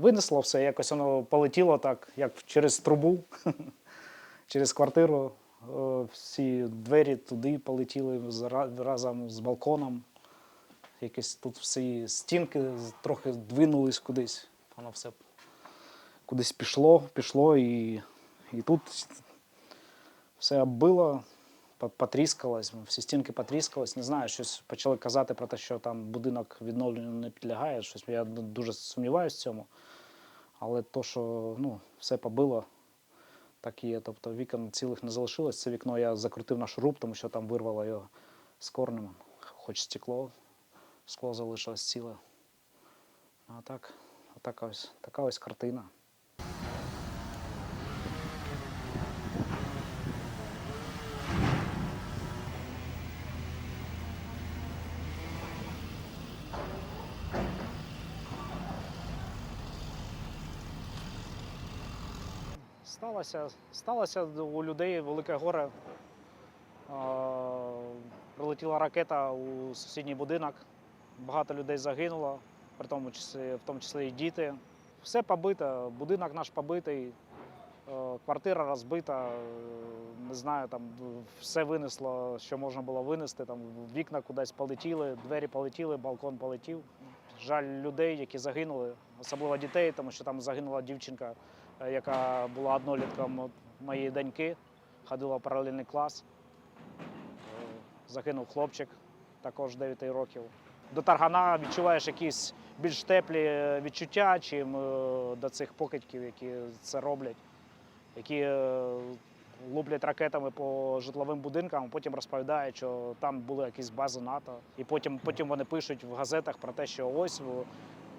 Винесло все, якось воно полетіло так, як через трубу, через квартиру. Е, Всі двері туди полетіли разом з балконом. Якісь тут всі стінки трохи двинулись кудись. Воно все кудись пішло, пішло і, і тут все оббило, по- потріскалось, всі стінки потріскались. Не знаю, щось почали казати про те, що там будинок відновленню не підлягає. Щось я дуже сумніваюся в цьому. Але то, що ну, все побило, так і є. Тобто вікон цілих не залишилось. Це вікно я закрутив на шуруп, тому що там вирвало його з корнем. Хоч стекло, скло залишилось ціле. А так, така ось, така ось картина. Сталося, сталося у людей велике горе. Прилетіла ракета у сусідній будинок. Багато людей загинуло, при тому числі, в тому числі і діти. Все побито, будинок наш побитий, квартира розбита, не знаю, там все винесло, що можна було винести. Там вікна кудись полетіли, двері полетіли, балкон полетів. Жаль людей, які загинули, особливо дітей, тому що там загинула дівчинка, е, яка була однолітком моєї доньки, ходила в паралельний клас. Е, Загинув хлопчик, також 9 років. До таргана відчуваєш якісь більш теплі е, відчуття, чим до цих покидьків, які це роблять, які луплять ракетами по житловим будинкам, потім розповідають, що там були якісь бази НАТО. І потім, потім вони пишуть в газетах про те, що ось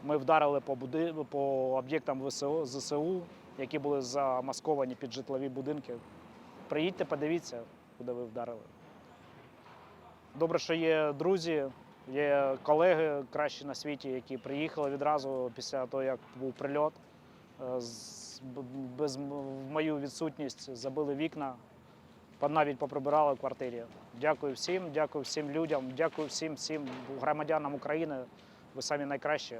ми вдарили по, буди... по об'єктам ВСО, ЗСУ, які були замасковані під житлові будинки. Приїдьте, подивіться, куди ви вдарили. Добре, що є друзі, є колеги кращі на світі, які приїхали відразу після того, як був прильот. Без в мою відсутність забили вікна, навіть поприбирали в квартирі. Дякую всім, дякую всім людям, дякую всім всім громадянам України. Ви самі найкращі.